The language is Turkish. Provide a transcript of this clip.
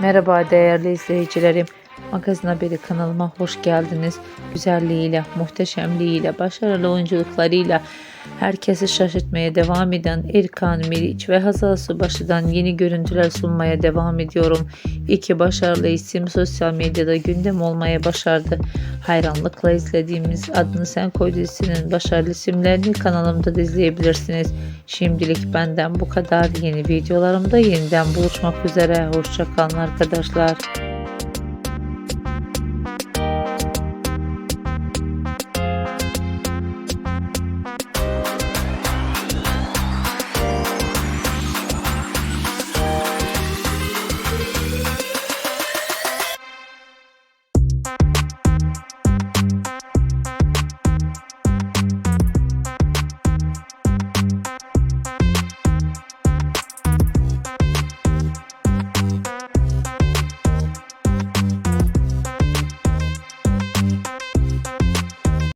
Merhaba değerli izleyicilerim. Magazin Haberi kanalıma hoş geldiniz. Güzelliğiyle, muhteşemliğiyle, başarılı oyunculuklarıyla herkesi şaşırtmaya devam eden Erkan Meriç ve Hazal Subaşı'dan yeni görüntüler sunmaya devam ediyorum. İki başarılı isim sosyal medyada gündem olmaya başardı. Hayranlıkla izlediğimiz Adını Sen Koy dizisinin başarılı isimlerini kanalımda da izleyebilirsiniz. Şimdilik benden bu kadar. Yeni videolarımda yeniden buluşmak üzere. Hoşçakalın arkadaşlar.